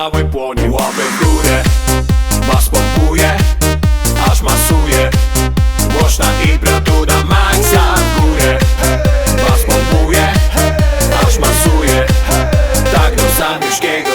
dawaj płonie Łapę w górę, was pompuje, aż masuje. Głośna i bratuna maksa w górę. Was pompuje, aż masuje. Tak do zamieszkiego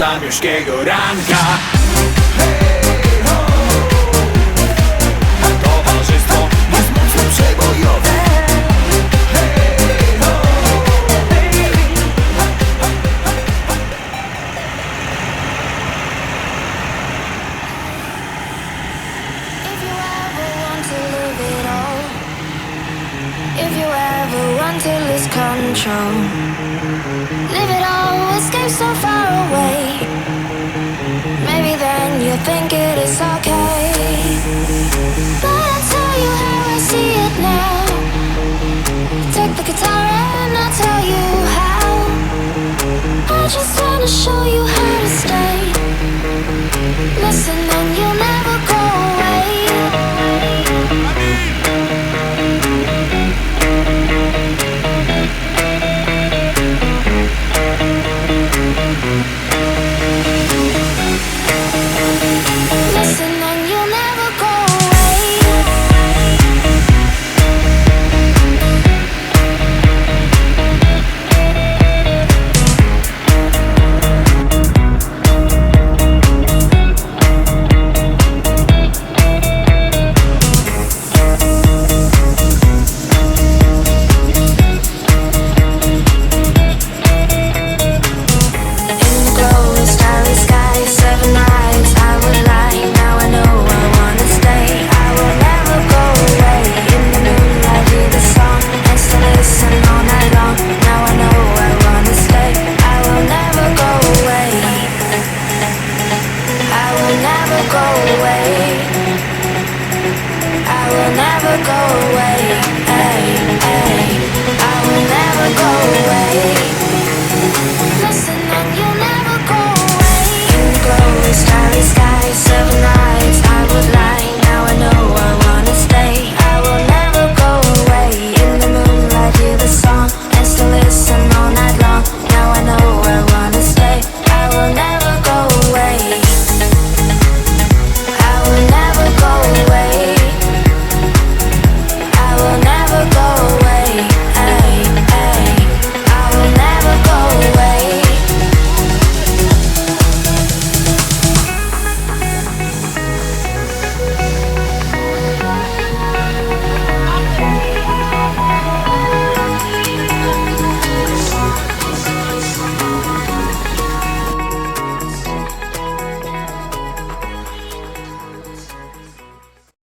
sam jużkiego ranka Towarzystwo jest mocno przebojowe If you ever want to lose control, live it all, escape so far. think it is okay.